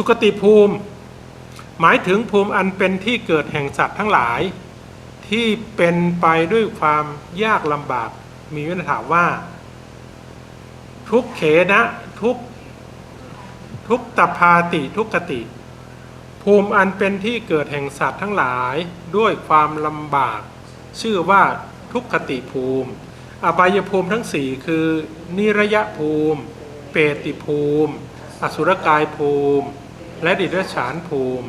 สุคติภูมิ หมายถึงภูมิอันเป็นที่เกิดแห่งสัตว์ทั้งหลาย ที่เป็นไปด้วยความยากลำบาก มีวิธีถามว่า ทุกเขนะทุกทุกตพาติทุกขติ ภูมิอันเป็นที่เกิดแห่งสัตว์ทั้งหลายด้วยความลำบาก ชื่อว่าทุกขติภูมิ อบายภูมิทั้งสี่คือ นิระยะภูมิ เปติภูมิ อสุรกายภูมิ และดิรัจฉานภูมิ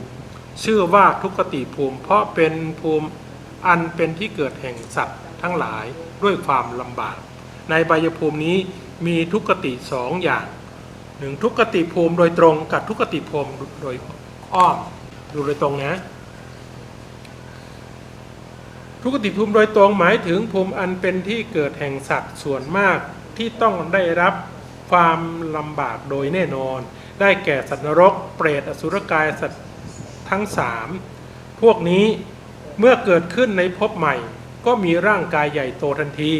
ชื่อว่าทุกติภูมิ เพราะเป็นภูมิอันเป็นที่เกิดแห่งสัตว์ทั้งหลายด้วยความลำบาก ในบายภูมินี้มีทุกติสองอย่างหนึ่งทุกติภูมิโดยตรงกับทุกติภูมิโดยอ้อม ดูโดยตรงนะทุกติภูมิโดยตรงหมายถึงภูมิอันเป็นที่เกิดแห่งสัตว์ส่วนมากที่ต้องได้รับความลำบากโดยแน่นอน ได้แก่สัตว์นรก เปรตอสุรกายสัตว์ทั้งสามพวกนี้เมื่อเกิดขึ้นในภพใหม่ ก็มีร่างกายใหญ่โตทันที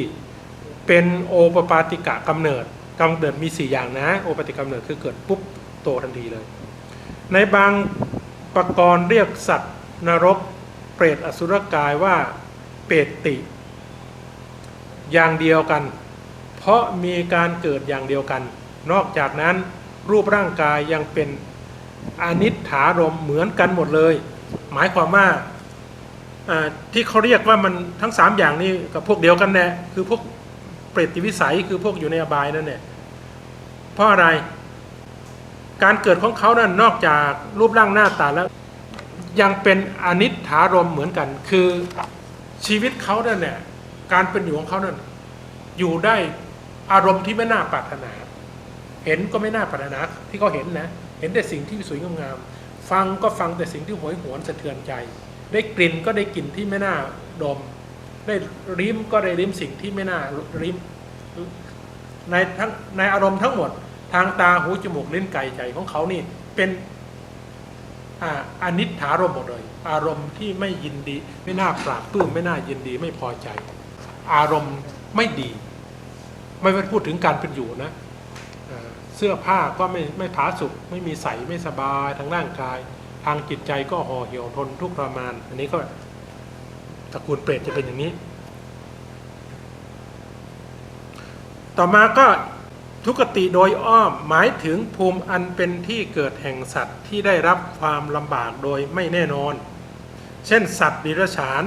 เป็นโอปปาติกะกำเนิดกำเนิดมี 4 อย่างนะ โอปปาติกะกำเนิดคือเกิดปุ๊บโตทันทีเลย ในบางประกรณ์เรียกสัตว์นรก เปรตอสุรกายว่าเปรตติ อย่างเดียวกัน เพราะมีการเกิดอย่างเดียวกัน นอกจากนั้น รูปร่างกายยังเป็นอนิจฐารมณ์เหมือนกันหมดเลย หมายความว่าที่เขาเรียกว่ามันทั้งสามอย่างนี้กับพวกเดียวกันแน่คือพวกเปรติวิสัยคือพวกอยู่ในอบายนั่นแหละเพราะอะไร การเกิดของเขานั้นนอกจากรูปร่างหน้าตาแล้ว ยังเป็นอนิจฐารมณ์เหมือนกัน คือชีวิตเขานั่นี่ยการเป็นอยู่ของเขานั้นอยู่ได้อารมณ์ที่ไม่น่าปรารถนา เห็นก็ไม่น่าปรารถนาที่เขาเห็นนะ เห็นแต่สิ่งที่สวยงามๆฟังก็ฟังแต่สิ่งที่หวยหวนสะเทือนใจ ได้กลิ่นก็ได้กลิ่นที่ไม่น่าดม ได้ริมก็ได้ริมสิ่งที่ไม่น่าริมในทั้งในอารมณ์ทั้งหมด ทางตาหูจมูกลิ้นไก่ใจของเขานี่เป็นอานิจฐารมณ์หมดเลย อารมณ์ที่ไม่ยินดี ไม่น่าปราบปลื้มไม่น่ายินดีไม่พอใจ อารมณ์ไม่ดี ไม่พูดถึงการเป็นอยู่นะ เสื้อผ้าก็ไม่ไม่ผาสุกไม่มีใสไม่สบายทางร่างกาย ทางจิตใจก็ห่อเหี่ยวทนทุกข์ทรมาน อันนี้ก็ตระกูลเปรตจะเป็นอย่างนี้ ต่อมาก็ทุกติโดยอ้อมหมายถึงภูมิอันเป็นที่เกิดแห่งสัตว์ที่ได้รับความลำบากโดยไม่แน่นอน เช่น สัตว์ดิรัฉาน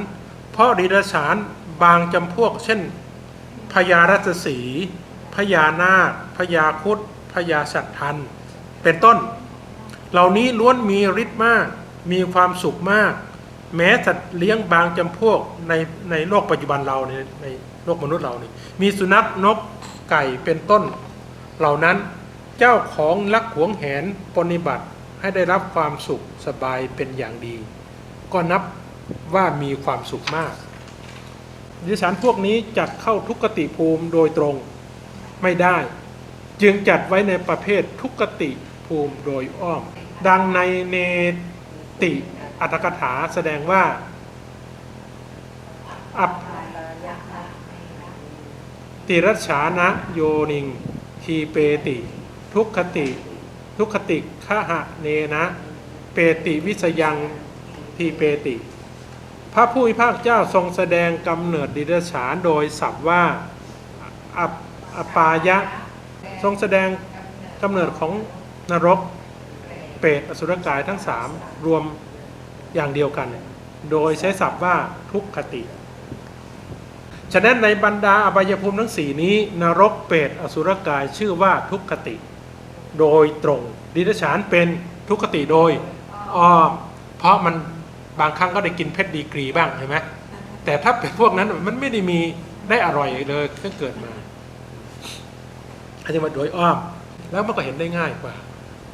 เพราะดิรัฉานบางจำพวก เช่นพญารัศสีพญานาคพญาคุด พญาสัตทัน เป็นต้น เหล่านี้ล้วนมีฤทธิ์มาก มีความสุขมาก แม้สัตว์เลี้ยงบางจำพวกในในโลกปัจจุบันเราในในโลกมนุษย์เรานี่มีสุนัขนกไก่เป็นต้น เหล่านั้นเจ้าของรักหวงแหนปฏิบัติให้ได้รับความสุขสบายเป็นอย่างดี ก็นับว่ามีความสุขมากดิฉันพวกนี้จัดเข้าทุกขติภูมิโดยตรงไม่ได้ จึงจัดไว้ในประเภททุกติภูมิโดยอ้อม ดังในเนติอัตถกถาแสดงว่า อัปติรัชฉานะโยนิง ทีเปติ ทุกขติ ทุกขติขหะเนนะ เปติวิสยังทีเปติ พระผู้พิพากเจ้าทรงแสดงกำเนิดดิรกฉานโดยศัพท์ว่า อัปอปายะ ทรงแสดงกำเนิดของนรกเปรตอสุรกายทั้งสามรวมอย่างเดียวกัน โดยใช้ศัพท์ว่าทุกขติ ฉะนั้นในบรรดาอบายภูมิทั้งสี่นี้ นรกเปรตอสุรกายชื่อว่าทุกขติ โดยตรงดิเรกฉานเป็นทุกขติโดยอ้อมเพราะมันบางครั้งก็ได้กินเพชรดีกรีบ้างเห็นไหมแต่ถ้าเป็นพวกนั้นมันไม่ได้มีได้อร่อยเลยก็เกิดมา อาจจะมาโดยอ้อม แล้วมันก็เห็นได้ง่ายกว่า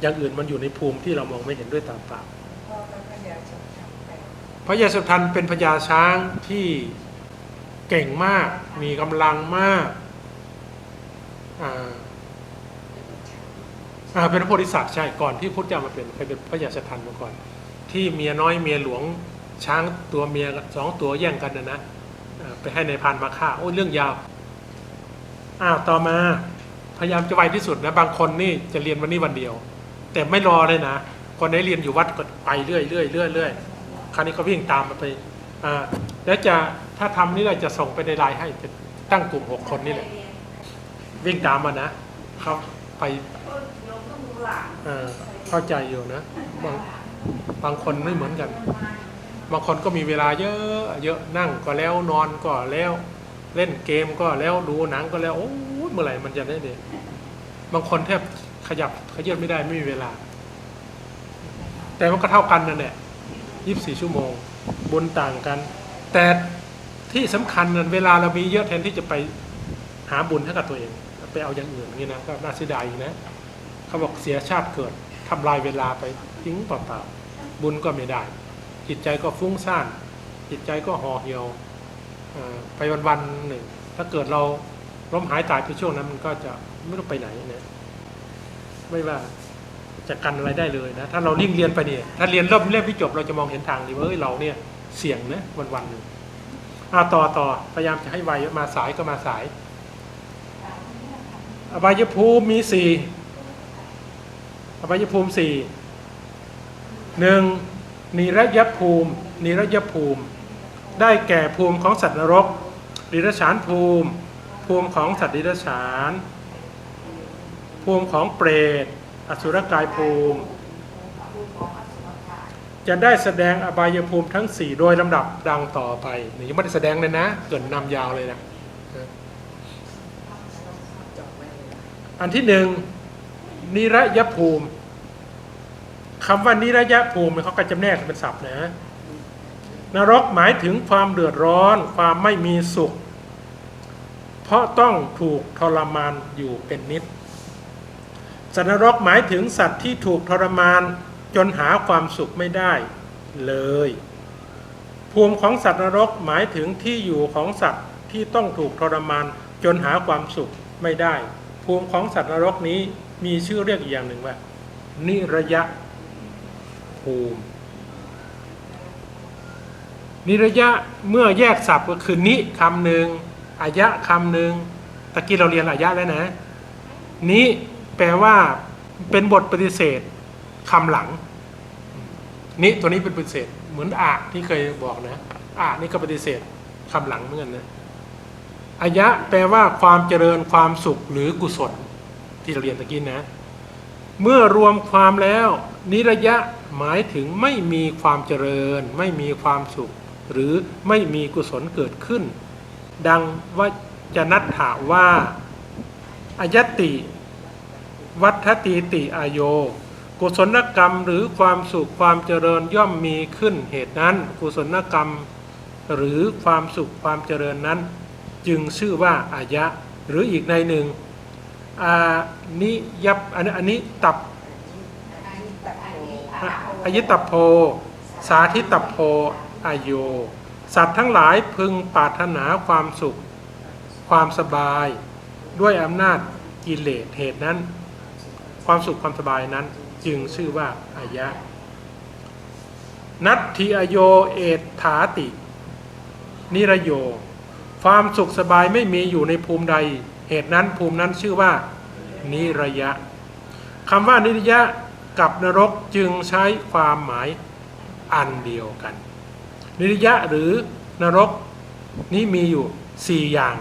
อย่างอื่นมันอยู่ในภูมิที่เรามองไม่เห็นด้วยตาเปล่าพ่อเพญาชนทำไปพระยาสุทันเป็นพญาช้างที่เก่งมาก มีกำลังมากอ่าเป็นพระโพธิสัตว์ใช่ก่อนที่พุทธเจ้ามาเป็นเคยเป็นพระยาสุทันมาก่อน ที่เมียน้อยเมียหลวงช้างตัวเมียสองตัวแย่งกันนะนะไปให้ในพานมาฆ่า โอ้เรื่องยาวอ้าวต่อมา พยายามจะไวที่สุดนะบางคนนี่จะเรียนวันนี้วันเดียว แต่ไม่รอเลยนะ คนไหนเรียนอยู่วัดก็ไปเรื่อยเรื่อยเรื่อยเรื่อยคราวนี้ก็วิ่งตามมาไปอ่าแล้วจะถ้าทำนี่เราจะส่งไปในไลน์ให้จะตั้งกลุ่มหกคนนี่แหละวิ่งตามมานะเขาไปเข้าใจอยู่นะบางบางคนไม่เหมือนกัน บางคนก็มีเวลาเยอะเยอะนั่งก็แล้วนอนก็แล้ว เล่นเกมก็แล้วดูหนังก็แล้วโอ้ เมื่อไหร่มันจะได้เด็บางคนแทบขยับขยื่นไม่ได้ไม่มีเวลา แต่มันก็เท่ากันนั่นแหละยี่สิบสี่ชั่วโมงบุญต่างกัน แต่ที่สำคัญนั้นเวลาเรามีเยอะแทนที่จะไปหาบุญให้กับตัวเอง ไปเอาอย่างอื่นนี้นะก็น่าเสียดายนะเขาบอกเสียชาติเกิดทำลายเวลาไปทิ้งเปล่าๆบุญก็ไม่ได้ จิตใจก็ฟุ้งซ่านจิตใจก็ห่อเหี่ยวไปวันๆหนึ่ง ถ้าเกิดเรา ล้มหายตายไปช่วงนั้นมันก็จะไม่รู้ไปไหนเนี่ยไม่ว่าจะกันอะไรได้เลยนะ ถ้าเราริ่งเรียนไปเนี่ยถ้าเรียนเริ่มเล่มที่จบเราจะมองเห็นทางดีว่าเอ้ยเราเนี่ยเสี่ยงนะวันๆหนึ่งอ่าต่อต่อพยายามจะให้ไวมาสายก็มาสายอบายภูมิมีสี่อบายภูมิสี่หนึ่งนิรยภูมินิรยภูมิ ได้แก่ภูมิของสัตว์นรกดิรฉานภูมิ ภูมิของสัตว์ดิรฉานภูมิของเปรต อสุรกายภูมิ จะได้แสดงอบายภูมิทั้ง 4 โดยลำดับดังต่อไปนี่ยังไม่ได้แสดงเลยนะ เกิดนำยาวเลยนะอันที่หนึ่งนิระยภูมิคำว่านิระยภูมิเขาก็จำแนกเป็นศัพท์นะ นรกหมายถึงความเดือดร้อน ความไม่มีสุข เพราะต้องถูกทรมานอยู่เป็นนิดสัตว์นรกหมายถึงสัตว์ที่ถูกทรมานจนหาความสุขไม่ได้เลย ภูมิของสัตว์นรกหมายถึงที่อยู่ของสัตว์ที่ต้องถูกทรมานจนหาความสุขไม่ได้ ภูมิของสัตว์นรกนี้มีชื่อเรียกอีกอย่างหนึ่งว่า นิระยะภูมิ นิระยะเมื่อแยกศัพท์ก็คือนิคำหนึ่ง อายะคำหนึ่งตะกี้เราเรียนอายะแล้วนะนิแปลว่าเป็นบทปฏิเสธคำหลังนิตัวนี้เป็นปฏิเสธ เหมือนอาที่เคยบอกนะอานี่ก็ปฏิเสธคำหลังเหมือนกันนะอายะแปลว่าความเจริญความสุขหรือกุศล ที่เราเรียนตะกี้นะ เมื่อรวมความแล้ว นิระยะหมายถึงไม่มีความเจริญ ไม่มีความสุข หรือไม่มีกุศลเกิดขึ้น ดังว่าจะนัดถาว่าอายติ วัฏตีติอายโย กุศลกรรมหรือความสุขความเจริญย่อมมีขึ้นเหตุนั้น กุศลกรรม หรือความสุขความเจริญนั้น จึงชื่อว่าอายะ หรืออีกในหนึ่งอานิยับอันอันนี้ตับอายิตตโพ สาธิตโพอายโย สัตว์ทั้งหลายพึงปรารถนาความสุข ความสบาย ด้วยอำนาจกิเลสเหตุนั้น ความสุขความสบายนั้นจึงชื่อว่าอายะ นัตถิอโยเอตถาติ นิรโย ความสุขสบายไม่มีอยู่ในภูมิใด เหตุนั้นภูมินั้นชื่อว่า นิระยะคำว่านิระยะกับนรกจึงใช้ความหมายอันเดียวกัน นิระยะหรือนรกนี้มีอยู่สี่อย่าง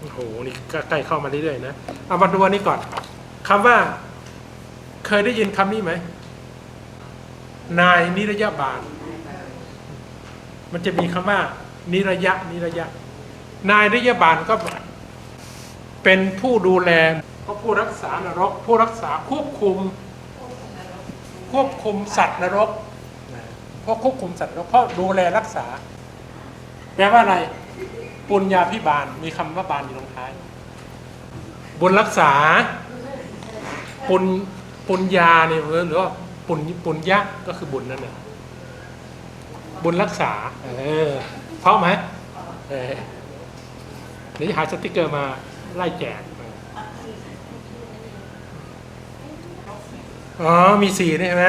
โอ้โหนี่ใกล้เข้ามาเรื่อยๆนะเอามาดูอันนี้ก่อนคำว่า เคยได้ยินคำนี้ไหมนายนิรยาบาล มันจะมีคำว่า นิรยะนิรยะ นายนิรยาบาลก็เป็นผู้ดูแลก็ผู้รักษานรก ผู้รักษาควบคุม ควบคุมสัตว์นรก ราะควบคุมสัตว์นรกเพราะดูแลรักษา แปลว่าอะไร ปุญญาพิบาลมีคำว่าบาลอยู่ตรงท้าย บุญรักษา ปุญปุญญาเนี่ยหรือว่าปุญปุญญะก็คือบุญนั่นแหละบุญรักษา เออเพราะไหมเออเดี๋ยวจะหาสติกเกอร์มาไล่แจกอ๋อ มีสีนี่ใช่ไหม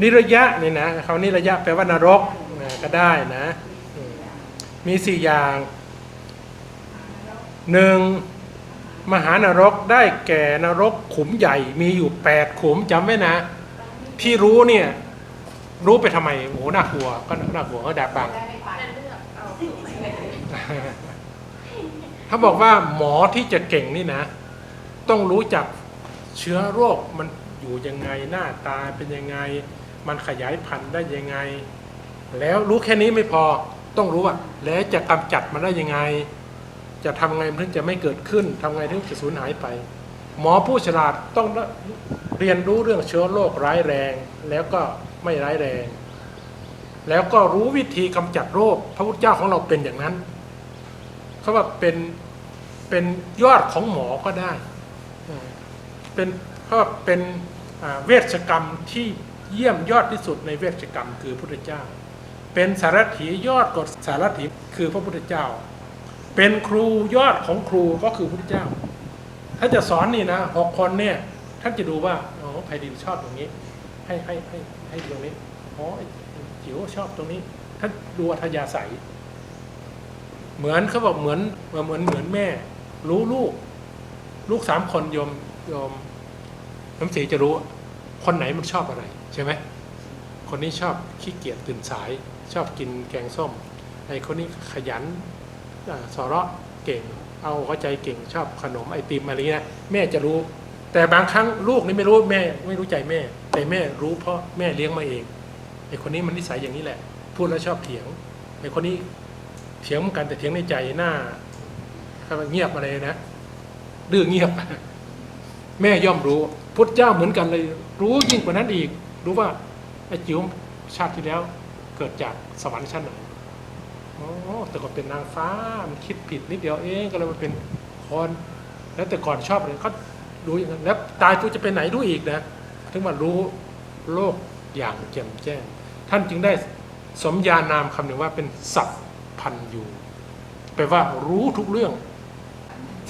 นิระยะนี่นะคำนิระยะแปลว่านรกนะก็ได้นะมีสี่อย่างหนึ่งมหานรกได้แก่นรกขุมใหญ่มีอยู่แปดขุมจำไว้นะ ที่รู้เนี่ยรู้ไปทำไมโอ้โหน่ากลัวก็น่ากลัวก็ดบบังได้ไม่ไปเลือกเอาสูงไหนถ้าบอกว่าหมอที่จะเก่งนี่นะ ต้องรู้จักเชื้อโรคมันอยู่ยังไงหน้าตาเป็นยังไง มันขยายพันธุ์ได้ยังไง แล้วรู้แค่นี้ไม่พอต้องรู้ว่าแล้วจะกำจัดมันได้ยังไง จะทำไงมันถึงจะไม่เกิดขึ้นทำไงถึงจะสูญหายไป หมอผู้ฉลาดต้องเรียนรู้เรื่องเชื้อโรคร้ายแรง แล้วก็ไม่ร้ายแรง แล้วก็รู้วิธีกำจัดโรคพระพุทธเจ้าของเราเป็นอย่างนั้นเขาว่าเป็นเป็นยอดของหมอก็ได้ เป็นเขาว่าเป็นเวชกรรมที่ เยี่ยมยอดที่สุดในเวชกรรมคือพระพุทธเจ้า เป็นสารถียอดกว่าสารถีคือพระพุทธเจ้า เป็นครูยอดของครูก็คือพระพุทธเจ้า ถ้าจะสอนนี่นะหกคนเนี่ยท่านจะดูว่าอ๋อไพดินชอบตรงนี้ ให้ให้ให้ให้ตรงนี้อ๋อจิ๋วชอบตรงนี้ท่านดูอัธยาศัย เหมือนเขาบอกเหมือนเหมือนเหมือนแม่ รู้ลูก ลูกสามคนโยมโยมน้ำสีจะรู้คนไหนมันชอบอะไร ใช่ไหมคนนี้ชอบขี้เกียจตื่นสาย ชอบกินแกงส้มไอ้คนนี้ขยันอสอระเก่ง เอาเข้าใจเก่งชอบขนมไอติมอะไรเงี้ยแม่จะรู้ แต่บางครั้งลูกนี่ไม่รู้แม่ไม่รู้ใจแม่ แต่แม่รู้เพราะแม่เลี้ยงมาเองไอคนนี้มันนิสัยอย่างนี้แหละ พูดแล้วชอบเถียงไอคนนี้เถียงเหมือนกันแต่เถียงในใจหน้าถ้าเงียบมาเลยนะดื้อเงียบ แม่ย่อมรู้พุทธเจ้าเหมือนกันเลย รู้ยิ่งกว่านั้นอีก รู้ว่าไอ้จิ๋วชาติที่แล้วเกิดจากสวรรค์ชั้นไหนอ๋อแต่ก่อนเป็นนางฟ้ามันคิดผิดนิดเดียวเองก็เลยมาเป็นคนแล้วแต่ก่อนชอบเลยเขารู้อย่างนั้นแล้วตายปุ๊บจะไปไหนรู้อีกนะถึงมารู้โลกอย่างแจ่มแจ้ง ท่านจึงได้สมญานามคำหนึ่งว่าเป็นสัพพันยูแปลว่ารู้ทุกเรื่อง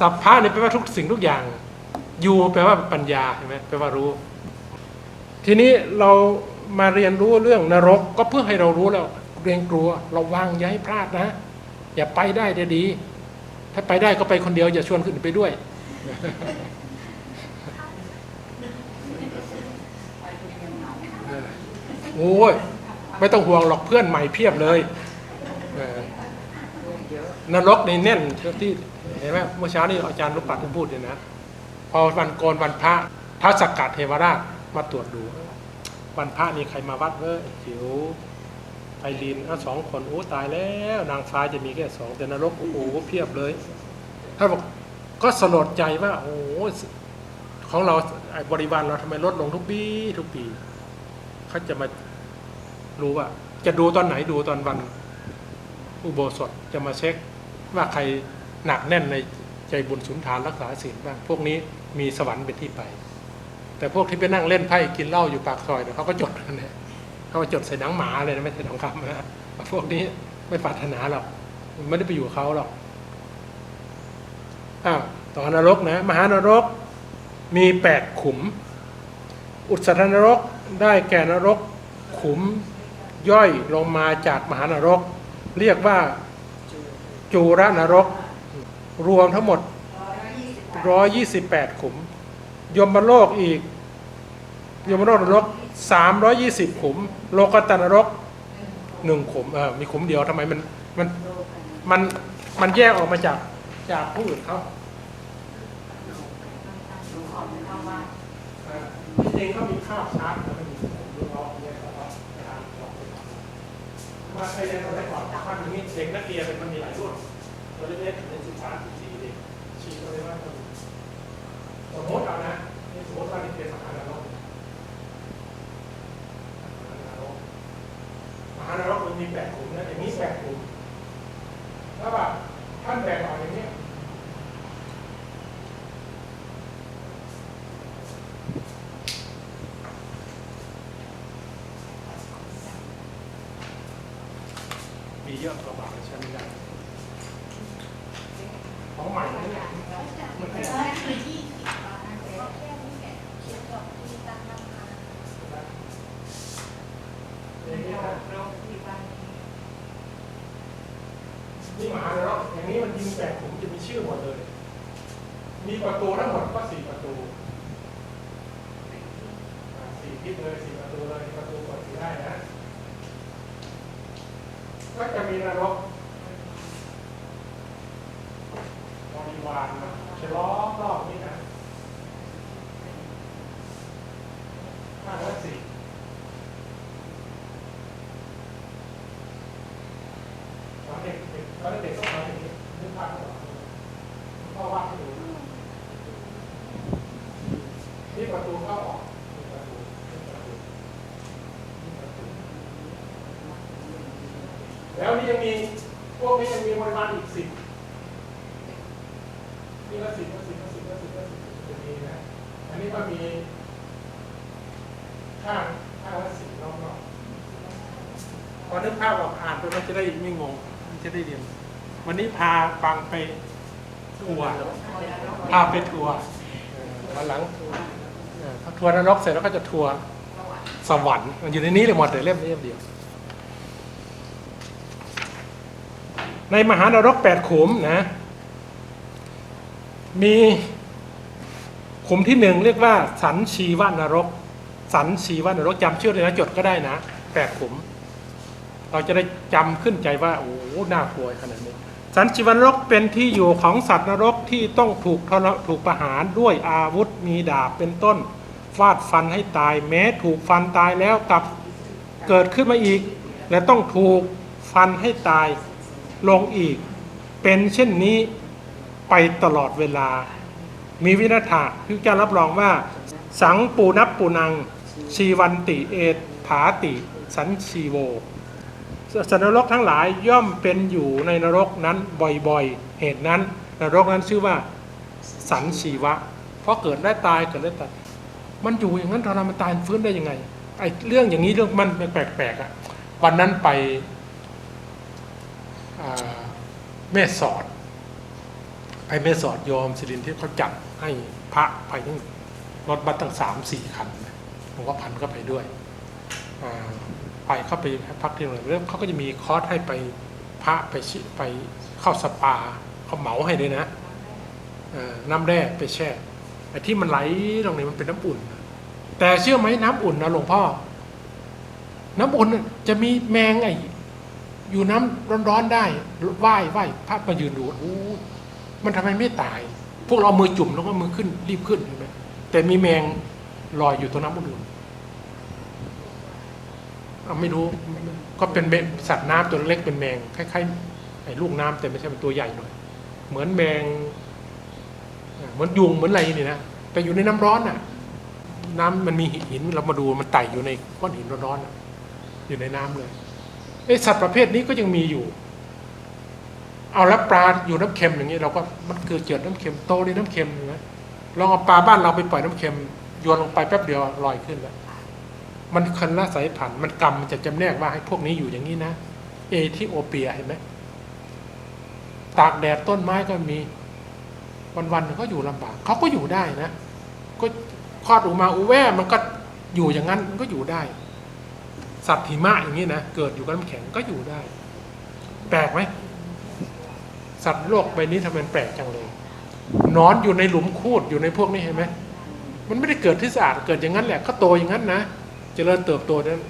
สัพพะเนี่ยแปลว่าทุกสิ่งทุกอย่างยูแปลว่าปัญญาใช่ไหมแปลว่ารู้ ทีนี้เรามาเรียนรู้เรื่องนรกก็เพื่อให้เรารู้แล้วเกรงกลัวเราวางอย่าให้พลาดนะ อย่าไปได้เดดี ถ้าไปได้ก็ไปคนเดียว อย่าชวนคนอื่นไปด้วย โอ้ยไม่ต้องห่วงหรอกเพื่อนใหม่เพียบเลยนรกในแน่นที่เห็นไหมเมื่อเช้านี้อาจารย์รุปปัตท่านพูดเนี่ยนะ พอวันโกนวันพระพระสักกัดเทวราช มาตรวจดู วันพระนี่ใครมาวัดเออจิ๋วไพลินอะสองคนโอ้ตายแล้ว นางฟ้าจะมีแค่สองแต่นรกโอ้โหเพียบเลยท่านบอกก็สลดใจว่า โอ้ของเราบริวารเราทำไมลดลงทุกปีทุกปีเขาจะมารู้ว่า จะดูตอนไหนดูตอนวันอุโบสถจะมาเช็คว่าใครหนักแน่นในใจบุญสุนทานรักษาศีลบ้าง พวกนี้มีสวรรค์เป็นที่ไป แต่พวกที่ไปนั่งเล่นไพ่กินเหล้าอยู่ปากซอยเนี่ยเขาก็จดนเนี่ยเขาก็จดใส่หนังหมาเลยนะไม่ใช่หนังคำนะพวกนี้ไม่ปรารถนาหรอกไม่ได้ไปอยู่เขาหรอกอ้าวต่อนรกนะ มหานรกมีแปดขุม อุตสรนรกได้แก่นรก ขุมย่อยลงมาจากมหานรก เรียกว่าจูระนรก รวมทั้งหมด 128 ขุม ยมโลกอีก ยมโลกนรก320ขุม โลกตนรกหนึ่งขุมเออมีขุมเดียวทำไมมันมันมันมันแยกออกมาจากจากผู้อื่นเขาเองๆเขามีข้าวชาร์จแล้วไม่มีขุมดูเอาเนี่ยเขาเอาไปอ่านออกไปก่าเคยเรียนตอนแรกก่อนถ้างนี้เด็กนักเรียนมันมีหลายรุ่นตัวเล็กๆเป็นสิบสามสิบสี่เด็กชี้เขาเลยว่า สมมติเอานะนี่สมมติว่านี่เป็นมหานรกมหานรกมหานรกมันมีแปดกลุ่มนะอย่างนี้แปดกลุ่มแล้วแบบท่านแบ่งออกอย่างนี้มีเยอะกว่าบาทใช่ไหมได้ของใหม่นะเนี่ยมันแค่อย่างนี้นะนี่มหานรกอย่างนี้มันยิงแปดขุมจะมีชื่อหมดเลย มีประตูทั้งหมดก็สี่ประตูอ่าสี่ ทิศเลยสี่ประตูเลยประตูเปิดได้นะ ก็จะมีนรกบริวารนะฉล้อมรอบนี้นะห้าร้อยสี่ตอนเด็กเด็กตอนเด็กก็มาอย่างนี้นึกภาพไม่ออกพ่อวาดให้ดูนี่ประตูเข้าออกนี่ประตูนี่ประตูนี่ประตู แล้วนี่ยังมีพวกนี้ยังมีบริวารอีกสิบนี่ก็สิบก็สิบก็สิบก็สิบก็สิบจะมีนะ อันนี้ ก็มีข้างข้างละสิบรอบๆพอนึกภาพออกอ่านไปมันจะได้ไม่งงมันจะได้เรียน วันนี้พาฟังไปทัวร์พาไปทัวร์วันหลังเออพอทัวร์นรกเสร็จแล้วก็จะทัวร์สวรรค์มันอยู่ในนี้เลยหมดเลยเล่มนี้เล่มเดียว ในมหานรกแปดขุมนะ มี ขุมที่หนึ่งเรียกว่า สันชีวานรก สันชีวานรกจำชื่อเลยนะจดก็ได้นะแปดขุม เราจะได้จำขึ้นใจว่าโอ้โหน่ากลัวขนาดนี้ สันชีวานรกเป็นที่อยู่ของสัตว์นรกที่ต้องถูกทรถูกประหารด้วยอาวุธมีดาบเป็นต้นฟาดฟันให้ตายแม้ถูกฟันตายแล้วกลับเกิดขึ้นมาอีก และต้องถูกฟันให้ตายลงอีก เป็นเช่นนี้ไปตลอดเวลา มีวินัฐะคือการรับรองว่า สังปูนับปูนัง ชีวันติเอตผาติ สันชีโวสัตว์นรกทั้งหลายย่อมเป็นอยู่ในนรกนั้นบ่อยๆ เหตุนั้น นรกนั้นชื่อว่าสันชีวะ เพราะเกิดได้ตายเกิดได้ตาย มันอยู่อย่างนั้นตอนเรมันตายฟื้นได้ยังไงไอ้เรื่องอย่างนี้เรื่องมันแปลกๆอะวันนั้นไปแม่สอด ไปแม่สอดโยมสิรินที่เขาจัดให้พระไปทั้งรถบัสตั้งสามสี่คันผมก็พันเข้าไปด้วยไปเข้าไปพักที่โรงแรมแล้วเขาก็จะมีคอร์สให้ไปพระไปชิไปเข้าสปาเขาเหมาให้เลยนะน้ำแร่ไปแช่ไอ้ที่มันไหลลงนี้มันเป็นน้ำอุ่น แต่เชื่อไหมน้ำอุ่นนะหลวงพ่อ น้ำอุ่นจะมีแมงไออยู่น้ำร้อนๆได้ไหว้ไหว้พระมายืนดูโอ้ มันทำไมไม่ตาย พวกเรามือจุ่มแล้วก็มือขึ้นรีบขึ้นเห็นไหมแต่มีแมงลอยอยู่ตรงน้ำอุ่นๆเอาไม่รู้ก็เป็นสัตว์น้ำตัวเล็กเป็นแมงคล้ายๆไอ้ลูกน้ำแต่ไม่ใช่เป็นตัวใหญ่หน่อย เหมือนแมงเหมือนยุงเหมือนอะไรนี่นะแต่อยู่ในน้ำร้อนน่ะ น้ำมันมีหินเรามาดูมันไต่อยู่ในก้อนหินร้อนๆอยู่ในน้ำเลยไอสัตว์ประเภทนี้ก็ยังมีอยู่ เอาแล้วปลาอยู่น้ำเค็มอย่างนี้เราก็มันเกิดเจิดน้ำเค็มโตในน้ำเค็มนไหมลองเอาปลาบ้านเราไปปล่อยน้ำเค็มโยนลงไปแป๊บเดียวลอยขึ้นแล้วมันคันละสายพันธุ์มันกรรมมันจะจำแนกว่าให้พวกนี้อยู่อย่างนี้นะเอธิโอเปียเห็นไหมตากแดดต้นไม้ก็มี วันๆก็อยู่ลำบากเขาก็อยู่ได้นะ ก็คลอดออกมาอูแว่มันก็อยู่อย่างนั้นมันก็อยู่ได้ สัตว์หิมะอย่างนี้นะเกิดอยู่กับน้ำแข็งก็อยู่ได้ แปลกไหม สัตว์โลกใบนี้ทำไมมันแปลกจังเลยหนอนอยู่ในหลุมคูดอยู่ในพวกนี้เห็นไหมมันไม่ได้เกิดที่สะอาดเกิดอย่างนั้นแหละก็โตอย่างนั้นนะเจริญเติบโตนั้น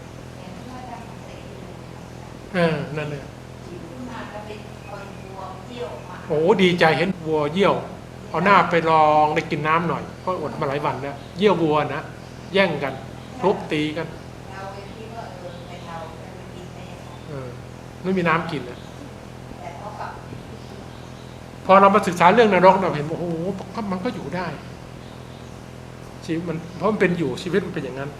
เออนั่นเลยโอ้ดีใจเห็นวัวเยี่ยว เอาหน้าไปลองได้กินน้ำหน่อยเพราะอดมาหลายวันแล้วเยี่ยววัวนะแย่งกันทุบตีกันเออไม่มีน้ำกินนะ พอเรามาศึกษาเรื่องนรกเราเห็นว่าโอ้โหมันก็อยู่ได้ชีวิตมันเพราะมันเป็นอยู่ชีวิตมันเป็นอย่างนั้น